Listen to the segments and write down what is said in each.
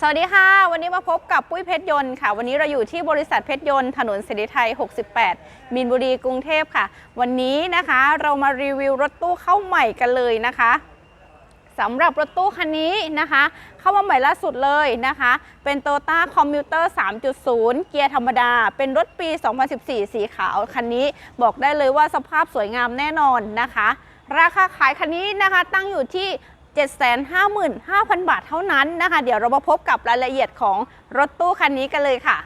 สวัสดีค่ะ วันนี้มาพบกับปุ้ยเพชรยนต์ค่ะ วันนี้เราอยู่ที่บริษัทเพชรยนต์ถนนสิริไทย 68 มีนบุรีกรุงเทพค่ะ วันนี้นะคะเรามารีวิวรถตู้เข้าใหม่กันเลยนะคะสำหรับรถตู้คันนี้นะคะ เข้ามาใหม่ล่าสุดเลยนะคะ เป็น t o y o t a Commuter 3.0 เกียร์ธรรมดา เป็นรถปี 2014 สีขาวคันนี้บอกได้เลยว่าสภาพสวยงามแน่นอนนะคะ ราคาขายคันนี้นะคะตั้งอยู่ที่ 755,000 บาทเท่านั้นนะคะ เดี๋ยวเรามาพบกับรายละเอียดของรถตู้คันนี้กันเลยค่ะ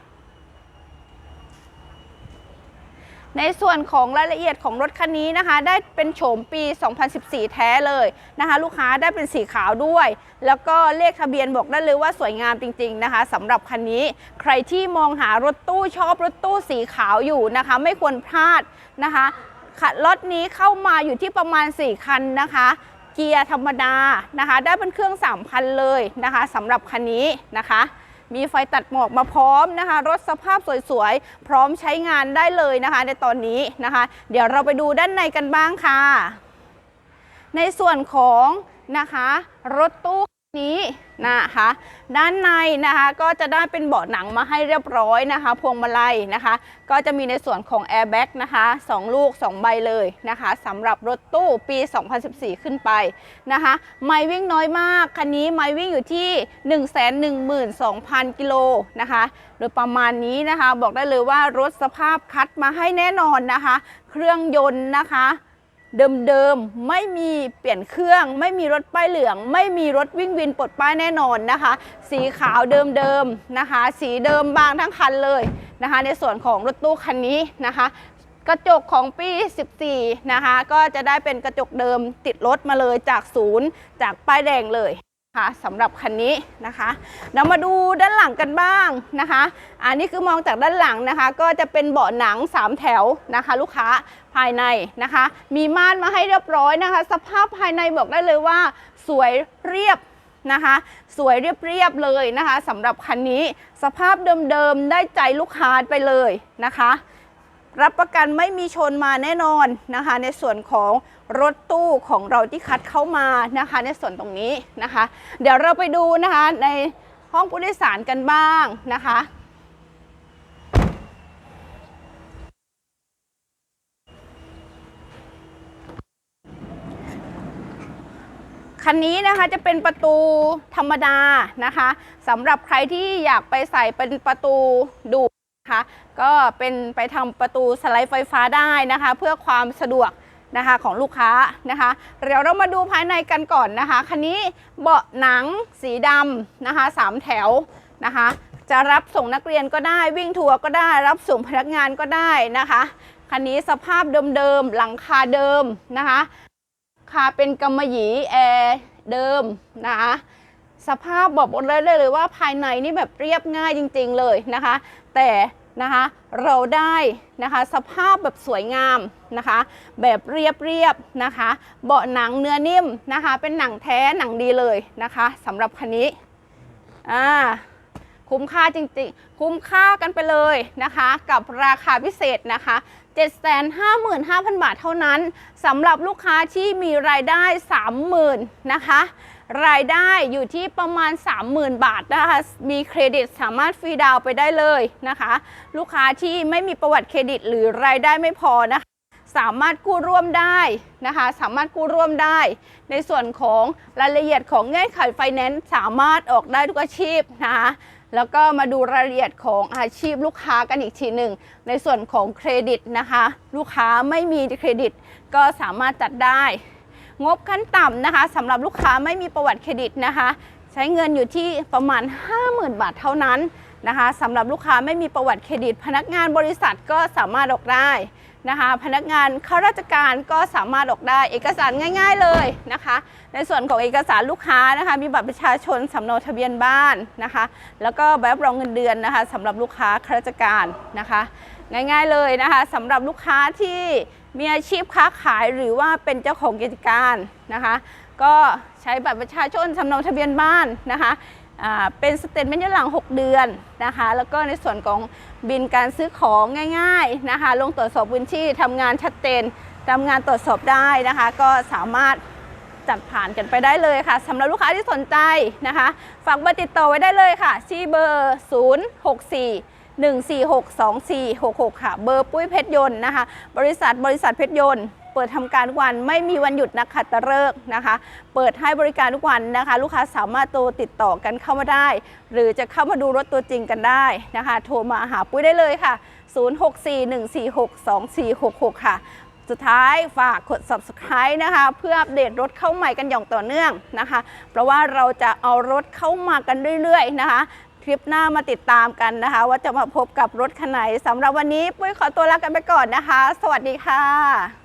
ในส่วนของรายละเอียดของรถคันนี้นะคะ ได้เป็นโฉมปี 2014 แท้เลยนะคะ ลูกค้าได้เป็นสีขาวด้วย แล้วก็เลขทะเบียนบอกได้เลยว่าสวยงามจริง ๆนะคะสำหรับคันนี้ใครที่มองหารถตู้ชอบรถตู้สีขาวอยู่นะคะ ไม่ควรพลาดนะคะรถนี้เข้ามาอยู่ที่ประมาณ 4 คันนะคะ เกียร์ธรรมดานะคะได้เป็นเครื่อง 3,000 เลยนะคะสำหรับคันนี้นะคะมีไฟตัดหมอกมาพร้อมนะคะ รถสภาพสวยๆ พร้อมใช้งานได้เลยนะคะ ในตอนนี้นะคะ เดี๋ยวเราไปดูด้านในกันบ้างค่ะ ในส่วนของนะคะ รถตู้ นี้นะคะด้านในนะคะก็จะได้เป็นเบาะหนังมาให้เรียบร้อยนะคะ พวงมาลัยนะคะ ก็จะมีในส่วนของแอร์แบ็กนะคะ2ลูก 2 ใบเลยนะคะสำหรับรถตู้ปี 2014 ขึ้นไปนะคะไมล์วิ่งน้อยมาก คันนี้ไมล์วิ่งอยู่ที่ 112,000 กิโลนะคะโดยประมาณนี้นะคะ บอกได้เลยว่ารถสภาพคัดมาให้แน่นอนนะคะ เครื่องยนต์นะคะ เดิมๆ ไม่มีเปลี่ยนเครื่อง ไม่มีรถป้ายเหลือง ไม่มีรถวิ่งวินปลดป้ายแน่นอนนะคะ สีขาวเดิมๆนะคะ สีเดิมบางทั้งคันเลยนะคะ ในส่วนของรถตู้คันนี้นะคะ กระจกของปี 14 นะคะ ก็จะได้เป็นกระจกเดิมติดรถมาเลยจากศูนย์จากป้ายแดงเลย ค่ะสำหรับคันนี้นะคะ เรามาดูด้านหลังกันบ้างนะคะ อันนี้คือมองจากด้านหลังนะคะ ก็จะเป็นเบาะหนัง 3 แถวนะคะ ลูกค้าภายในนะคะ มีม่านมาให้เรียบร้อยนะคะ สภาพภายในบอกได้เลยว่า สวยเรียบนะคะ สวยเรียบๆเลยนะคะสำหรับคันนี้สภาพเดิมๆได้ใจลูกค้าไปเลยนะคะ รับประกันไม่มีชนมาแน่นอนนะคะ ในส่วนของ รถตู้ของเราที่คัดเข้ามานะคะ ในส่วนตรงนี้นะคะ เดี๋ยวเราไปดูนะคะในห้องผู้โดยสารกันบ้างนะคะคันนี้นะคะจะเป็นประตูธรรมดานะคะสำหรับใครที่อยากไปใส่เป็นประตูดูนะคะก็เป็นไปทำประตูสไลด์ไฟฟ้าได้นะคะ เพื่อความสะดวก นะคะของลูกค้านะคะเดี๋ยวเรามาดูภายในกันก่อนนะคะคันนี้เบาะหนังสีดำนะคะสามแถวนะคะจะรับส่งนักเรียนก็ได้วิ่งทัวร์ก็ได้รับส่งพนักงานก็ได้นะคะคันนี้สภาพเดิมๆหลังคาเดิมนะคะคาเป็นกำมะหยี่แอร์เดิมนะคะสภาพบอกหมดเลยเลยว่าภายในนี่แบบเรียบง่ายจริง ๆเลยนะคะ แต่ นะคะเราได้นะคะสภาพแบบสวยงามนะคะ แบบเรียบเรียบๆนะคะ เบาะหนังเนื้อนิ่มนะคะ เป็นหนังแท้หนังดีเลยนะคะสำหรับคันนี้อ่าคุ้มค่าจริงๆ คุ้มค่ากันไปเลยนะคะ กับราคาพิเศษนะคะ755,000 บาทเท่านั้นสำหรับลูกค้าที่มีรายได้ 30,000นะคะ รายได้อยู่ที่ประมาณ 30,000 บาทนะคะมีเครดิตสามารถฟรีดาวน์ไปได้เลยนะคะ ลูกค้าที่ไม่มีประวัติเครดิตหรือรายได้ไม่พอนะคะสามารถกู้ร่วมได้นะคะ สามารถกู้ร่วมได้ ในส่วนของรายละเอียดของเงื่อนไขไฟแนนซ์สามารถออกได้ทุกอาชีพนะคะแล้วก็มาดูรายละเอียดของอาชีพลูกค้ากันอีกทีหนึ่ง ในส่วนของเครดิตนะคะ ลูกค้าไม่มีเครดิตก็สามารถจัดได้ งบขั้นต่ำนะคะสำหรับลูกค้าไม่มีประวัติเครดิตนะคะ ใช้เงินอยู่ที่ประมาณ 50,000 บาทเท่านั้นนะคะสำหรับลูกค้าไม่มีประวัติเครดิต พนักงานบริษัทก็สามารถออกได้นะคะ พนักงานข้าราชการก็สามารถออกได้ เอกสารง่าย ๆเลยนะคะ ในส่วนของเอกสารลูกค้านะคะมีบัตรประชาชนสำเนาทะเบียนบ้านนะคะ แล้วก็ใบรับรองเงินเดือนนะคะสำหรับลูกค้าข้าราชการนะคะ ง่ายๆเลยนะคะสำหรับลูกค้าที่ มีอาชีพค้าขายหรือว่าเป็นเจ้าของกิจการนะคะ ก็ใช้บัตรประชาชนสำเนาทะเบียนบ้านนะคะเป็นสเตทเมนต์ย้อนหลัง 6 เดือนนะคะ แล้วก็ในส่วนของบินการซื้อของง่ายๆนะคะ ลงตรวจสอบบัญชีทำงานชัดเจนทำงานตรวจสอบได้นะคะ ก็สามารถจัดผ่านกันไปได้เลยค่ะสำหรับลูกค้าที่สนใจนะคะ ฝากเบอร์ติดต่อไว้ได้เลยค่ะที่เบอร์ 064 1462466 ค่ะ เบอร์ปุ้ยเพชรยนต์นะคะ บริษัทบริษัทเพชรยนต์เปิดทำการทุกวันไม่มีวันหยุดนักขัตฤกษ์นะคะ เปิดให้บริการทุกวันนะคะ ลูกค้าสามารถโทรติดต่อกันเข้ามาได้ หรือจะเข้ามาดูรถตัวจริงกันได้นะคะ โทรมาหาปุ้ยได้เลยค่ะ 0641462466 ค่ะ สุดท้ายฝากกด subscribe นะคะ เพื่ออัปเดตรถเข้าใหม่กันอย่างต่อเนื่องนะคะ เพราะว่าเราจะเอารถเข้ามากันเรื่อยๆนะคะ คลิปหน้ามาติดตามกันนะคะ ว่าจะมาพบกับรถคันไหนสำหรับวันนี้ปุ้ยขอตัวลากันไปก่อนนะคะ สวัสดีค่ะ